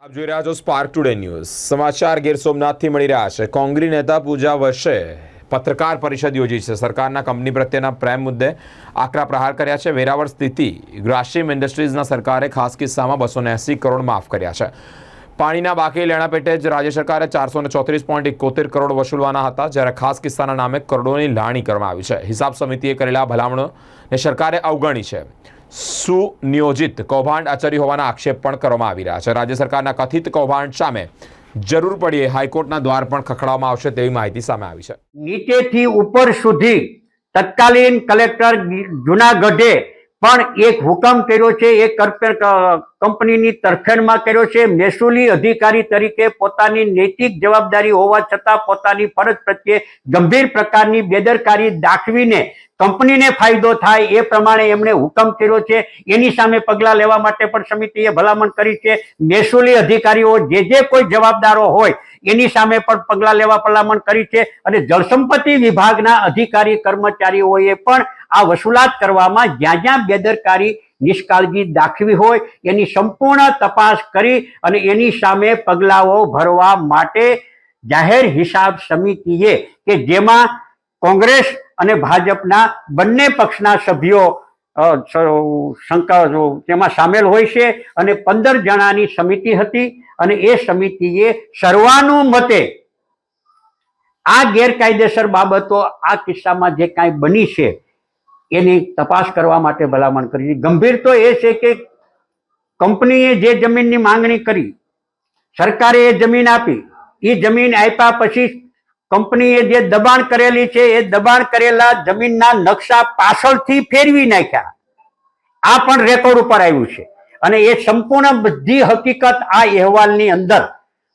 આપ જોઈ રહ્યા છો સ્પાર્ક ટુડે ન્યૂઝ સમાચાર ગીર સોમનાથથી મળી રહ્યા છે. કોંગ્રી નેતા પૂજા વર્ષે પત્રકાર પરિષદ યોજી છે. સરકારના કંપની પ્રત્યેના પ્રેમ મુદ્દે આકરા પ્રહાર કર્યા છે. વેરાવળ સ્થિતિ ગ્રાસિમ ઇન્ડસ્ટ્રીઝના સરકારે ખાસ કિસ્સામાં બસો કરોડ માફ કર્યા છે. પાણીના બાકી લેણા પેટે જ રાજ્ય સરકારે ચારસો ને ચોત્રીસ પોઈન્ટ એકોતેર કરોડ વસૂલવાના હતા, જ્યારે ખાસ કિસ્સાના નામે કરોડોની લાણી કરવામાં આવી છે. હિસાબ સમિતિએ કરેલા ભલામણોને સરકારે અવગણી છે. સુનિયોજિત કૌભાંડ આચર્યું હોવાના આક્ષેપ પણ કરવામાં આવી રહ્યા છે. રાજ્ય સરકારના કથિત કૌભાંડ સામે જરૂર પડીએ હાઈકોર્ટના દ્વાર પણ ખખડાવવામાં આવશે તેવી માહિતી સામે આવી છે. નીચેથી ઉપર સુધી તત્કાલીન કલેક્ટર જુનાગઢે પણ એક હુકમ કર્યો છે એ કંપનીની તરફેણમાં કર્યો છે. મહેસૂલી અધિકારી તરીકે પોતાની નૈતિક જવાબદારી હોવા છતાં પોતાની ફરજ પ્રત્યે ગંભીર પ્રકારની બેદરકારી દાખવીને કંપનીને ફાયદો થાય એ પ્રમાણે એમણે હુકમ કર્યો છે. એની સામે પગલાં લેવા માટે પણ સમિતિએ ભલામણ કરી છે. મહેસૂલી અધિકારીઓ જે જે કોઈ જવાબદારો હોય એની સામે પણ પગલાં લેવા ભલામણ કરી છે અને જળસંપત્તિ વિભાગના અધિકારી કર્મચારીઓએ પણ આ વસૂલાત કરવામાં જ્યાં જ્યાં બેદરકારી, નિષ્કાળજી દાખવી હોય એની સંપૂર્ણ તપાસ કરી અને એની સામે પગલાઓ ભરવા માટે જાહેર હિસાબ સમિતિએ કે જેમાં કોંગ્રેસ અને ભાજપના બંને પક્ષના સભ્યો શંકા તેમાં સામેલ હોય છે અને પંદર જણાની સમિતિ હતી અને એ સમિતિએ સર્વાનુમતે આ ગેરકાયદેસર બાબતો, આ કિસ્સામાં જે કાંઈ બની છે એની તપાસ કરવા માટે ભલામણ કરી ગંભીર તો એ છે કે કંપનીએ જે જમીનની માંગણી કરી, સરકારે એ જમીન આપી એ જમીન આપ્યા પછી કંપનીએ જે દબાણ કરેલી છે, એ દબાણ કરેલા જમીનના નકશા પાછળથી ફેરવી નાખ્યા. આ પણ રેકોર્ડ ઉપર આવ્યું છે. અને એ સંપૂર્ણ બધી હકીકત આ અહેવાલની અંદર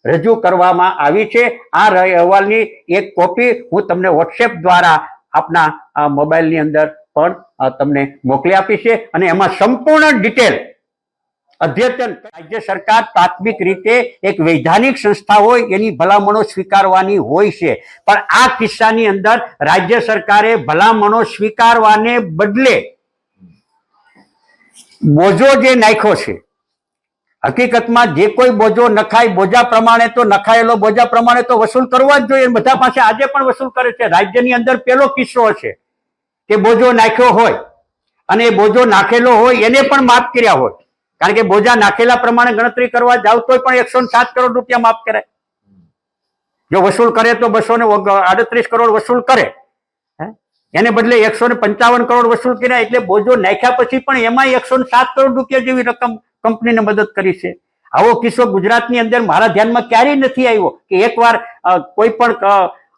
રજૂ કરવામાં આવી છે. આ અહેવાલની એક કોપી હું તમને વોટ્સએપ દ્વારા આપના મોબાઈલની અંદર પણ તમને મોકલી આપી છે અને એમાં સંપૂર્ણ ડિટેલ અદ્યતન રાજ્ય સરકાર પ્રાથમિક રીતે એક વૈધાનિક સંસ્થા હોય એની ભલામણો સ્વીકારવાની હોય છે. પણ આ કિસ્સાની અંદર રાજ્ય સરકારે ભલામણો સ્વીકારવાને બદલે બોજો જે નાખ્યો છે, હકીકતમાં જે કોઈ બોજો નખાય, બોજા પ્રમાણે તો નખાયેલો, બોજા પ્રમાણે તો વસૂલ કરવા જ જોઈએ. બધા પાસે આજે પણ વસૂલ કરે છે. રાજ્યની અંદર પેલો કિસ્સો છે કે બોજો નાખ્યો હોય અને એ બોજો નાખેલો હોય, એને પણ માફ કર્યા હોય. કારણ કે બોજા નાખેલા પ્રમાણે ગણતરી કરવા જાવ તોય પણ એકસો સાત કરોડ રૂપિયા માફ કરે. જો વસૂલ કરે તો બસો ને આડત્રીસ કરોડ વસૂલ કરે? એને બદલે એકસો ને પંચાવન કરોડ વસૂલ કર્યા એટલે બોજો નાખ્યા પછી પણ એમાં એકસો સાત કરોડ રૂપિયા જેવી રકમ કંપનીને મદદ કરી છે. આવો કિસ્સો ગુજરાતની અંદર મારા ધ્યાનમાં ક્યારેય નથી આવ્યો કે એકવાર કોઈ પણ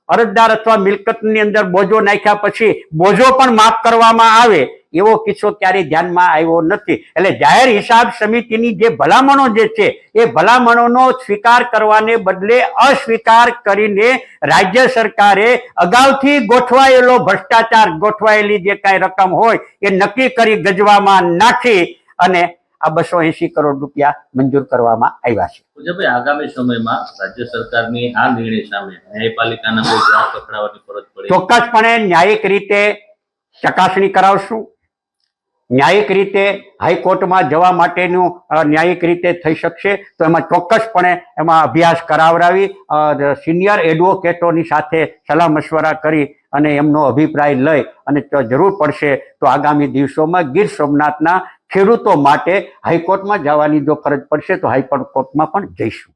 અરજદાર અથવા મિલકતની અંદર બોજો નાખ્યા પછી બોજો પણ માફ કરવામાં આવે. એવો કિસ્સો ક્યારેય ધ્યાનમાં આવ્યો નથી. એટલે જાહેર હિસાબ સમિતિની જે ભલામણો જે છે એ ભલામણોનો સ્વીકાર કરવાને બદલે અસ્વીકાર કરીને રાજ્ય સરકારે અગાઉથી ગોઠવાયેલો ભ્રષ્ટાચાર ગોઠવાયેલી જે કાંઈ રકમ હોય એ નક્કી કરી ગજવામાં નાખી અને આ બસો એસી કરોડ રૂપિયા મંજૂર કરવામાં આવ્યા છે. ભાઈ આગામી સમયમાં રાજ્ય સરકારની આ નિર્ણય સામે ન્યાયપાલિકાના કોઈ પકડાવવાની ફરજ પડે. ચોક્કસપણે ન્યાયિક રીતે ચકાસણી કરાવશું. ન્યાયિક રીતે હાઈકોર્ટમાં જવા માટેનું ન્યાયિક રીતે થઈ શકશે, તો એમાં ચોક્કસપણે એમાં અભ્યાસ કરાવરાવી સિનિયર એડવોકેટોની સાથે સલાહ મશવરા કરી અને એમનો અભિપ્રાય લઈ અને જરૂર પડશે તો આગામી દિવસોમાં ગીર સોમનાથના ખેડૂતો માટે હાઈકોર્ટમાં જવાની જો ફરજ પડશે તો હાઈકોર્ટમાં પણ જઈશું.